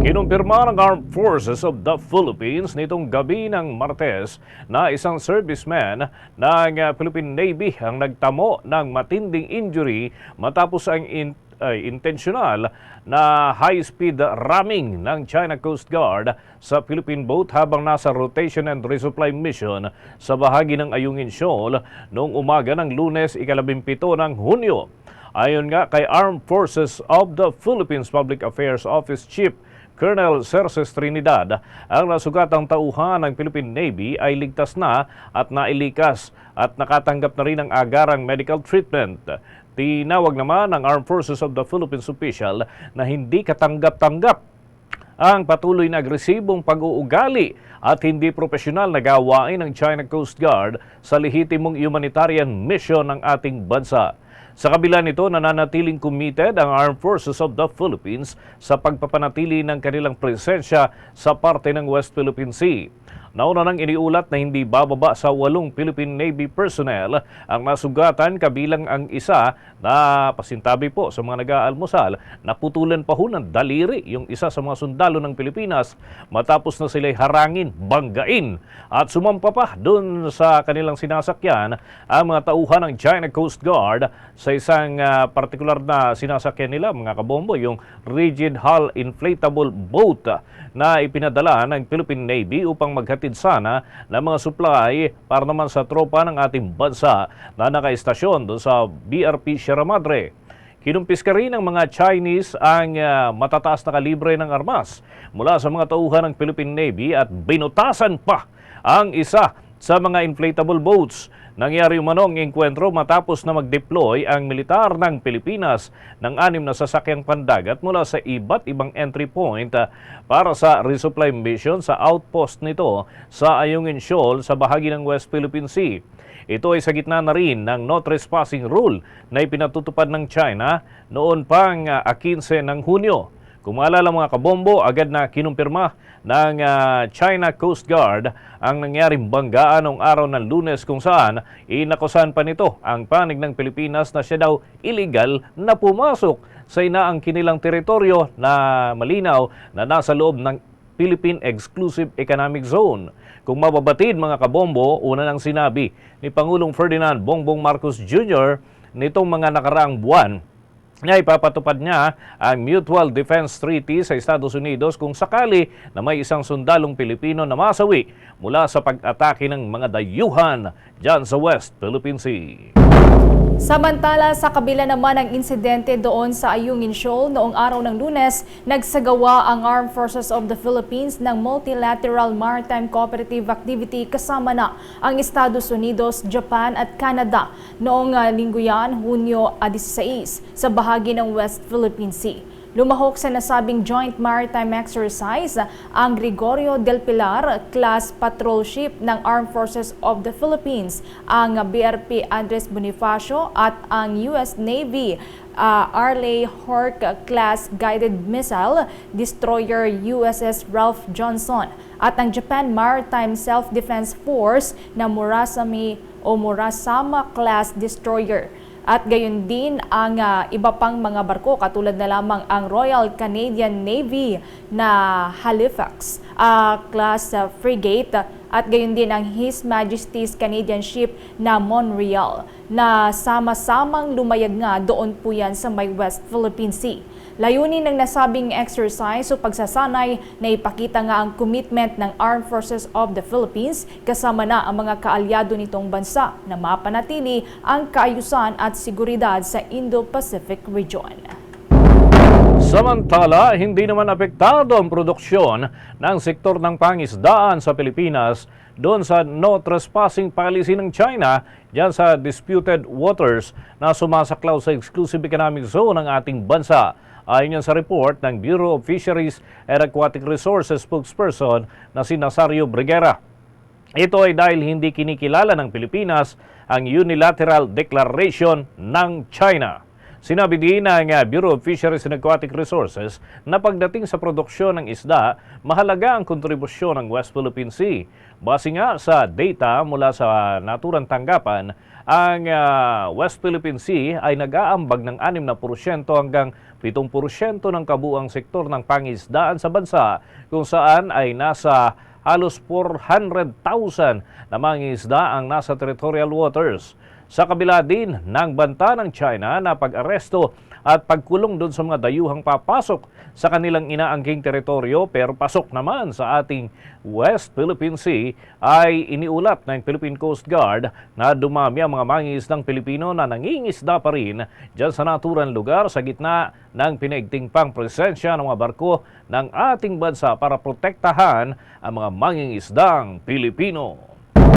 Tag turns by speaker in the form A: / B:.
A: Kinumpirma ng Armed Forces of the Philippines nitong gabi ng Martes na isang serviceman ng uh, Philippine Navy ang nagtamo ng matinding injury matapos ang in, ay, intentional na high-speed ramming ng China Coast Guard sa Philippine boat habang nasa rotation and resupply mission sa bahagi ng Ayungin Shoal noong umaga ng lunes ikalabimpito ng Hunyo. Ayon nga kay Armed Forces of the Philippines Public Affairs Office Chief Colonel Cerces Trinidad, ang nasugatang tauhan ng Philippine Navy ay ligtas na at nailikas at nakatanggap na rin ng agarang medical treatment. Tinawag naman ng Armed Forces of the Philippines official na hindi katanggap-tanggap ang patuloy na agresibong pag-uugali at hindi profesional na gawain ng China Coast Guard sa lehitimong humanitarian mission ng ating bansa. Sa kabila nito, nananatiling committed ang Armed Forces of the Philippines sa pagpapanatili ng kanilang presensya sa parte ng West Philippine Sea. Nauna nang iniulat na hindi bababa sa walong Philippine Navy personnel ang nasugatan kabilang ang isa na pasintabi po sa mga nag-aalmusal. Na putulan pa ho ng daliri yung isa sa mga sundalo ng Pilipinas matapos na sila'y harangin, banggain. At sumampa pa doon sa kanilang sinasakyan ang mga tauhan ng China Coast Guard sa isang ah, partikular na sinasakyan nila mga kabombo yung rigid hull inflatable boat na ipinadala ng Philippine Navy upang maghatid sana ng mga supply para naman sa tropa ng ating bansa na nakaistasyon doon sa BRP Sierra Madre. Kinumpis ka rin ng mga Chinese ang ah, matataas na kalibre ng armas mula sa mga tauhan ng Philippine Navy at binutasan pa ang isa sa mga inflatable boats. Nangyari umanong engkwentro matapos na mag-deploy ang militar ng Pilipinas ng anim na sasakyang pandagat mula sa iba't ibang entry point ah, para sa resupply mission sa outpost nito sa Ayungin Shoal sa bahagi ng West Philippine Sea. Ito ay sa gitna na rin ng no trespassing rule na ipinatutupad ng China noon pang ah, 15 ng Hunyo. Kung maalala mga kabombo, agad na kinumpirma ng ah, China Coast Guard ang nangyaring banggaan noong araw ng lunes kung saan inakusan pa nito ang panig ng Pilipinas na siya daw illegal na pumasok sa inaang kinilang teritoryo na malinaw na nasa loob ng Philippine Exclusive Economic Zone. Kung mababatid mga kabombo, una nang sinabi ni Pangulong Ferdinand Bongbong Marcos Jr. nitong mga nakaraang buwan na ipapatupad niya ang Mutual Defense Treaty sa Estados Unidos kung sakali na may isang sundalong Pilipino na masawi mula sa pag-atake ng mga dayuhan dyan sa West Philippine Sea.
B: Samantala, sa kabila naman ng insidente doon sa Ayungin Shoal noong araw ng lunes, nagsagawa ang Armed Forces of the Philippines ng Multilateral Maritime Cooperative Activity kasama na ang Estados Unidos, Japan at Canada noong uh, linggo yan, Hunyo ah, 16, sa bahagi ng West Philippine Sea. Lumahok sa nasabing joint maritime exercise ang Gregorio del Pilar class patrol ship ng Armed Forces of the Philippines, ang BRP Andres Bonifacio at ang US Navy uh, Arleigh Hork class guided missile destroyer USS Ralph Johnson at ang Japan Maritime Self-Defense Force na Murasami o Murasama class destroyer. At gayon din ang ah, iba pang mga barko katulad na lamang ang Royal Canadian Navy na Halifax ah, class ah, frigate at gayon din ang His Majesty's Canadian ship na Montreal na sama-samang lumayag nga doon po yan sa may West Philippine Sea. Layunin ng nasabing exercise o pagsasanay na ipakita nga ang commitment ng Armed Forces of the Philippines kasama na ang mga kaalyado nitong bansa na mapanatili ang kaayusan at seguridad sa Indo-Pacific region.
A: Samantala, hindi naman apektado ang produksyon ng sektor ng pangisdaan sa Pilipinas doon sa no trespassing policy ng China dyan sa disputed waters na sumasaklaw sa exclusive economic zone ng ating bansa. Ayon yan sa report ng Bureau of Fisheries and Aquatic Resources spokesperson na si Nazario Briguera. Ito ay dahil hindi kinikilala ng Pilipinas ang unilateral declaration ng China. Sinabi din ng uh, Bureau of Fisheries and Aquatic Resources na pagdating sa produksyon ng isda, mahalaga ang kontribusyon ng West Philippine Sea. Base nga sa data mula sa naturang tanggapan, ang uh, West Philippine Sea ay nag-aambag ng 6% hanggang 7% ng kabuang sektor ng pangisdaan sa bansa kung saan ay nasa halos 400,000 na mangisda ang nasa territorial waters. Sa kabila din ng banta ng China na pag-aresto at pagkulong doon sa mga dayuhang papasok sa kanilang inaangking teritoryo pero pasok naman sa ating West Philippine Sea ay iniulat ng Philippine Coast Guard na dumami ang mga mangingisdang Pilipino na nangingisda pa rin dyan sa naturang lugar sa gitna ng pinaigting pang presensya ng mga barko ng ating bansa para protektahan ang mga mangingisdang Pilipino.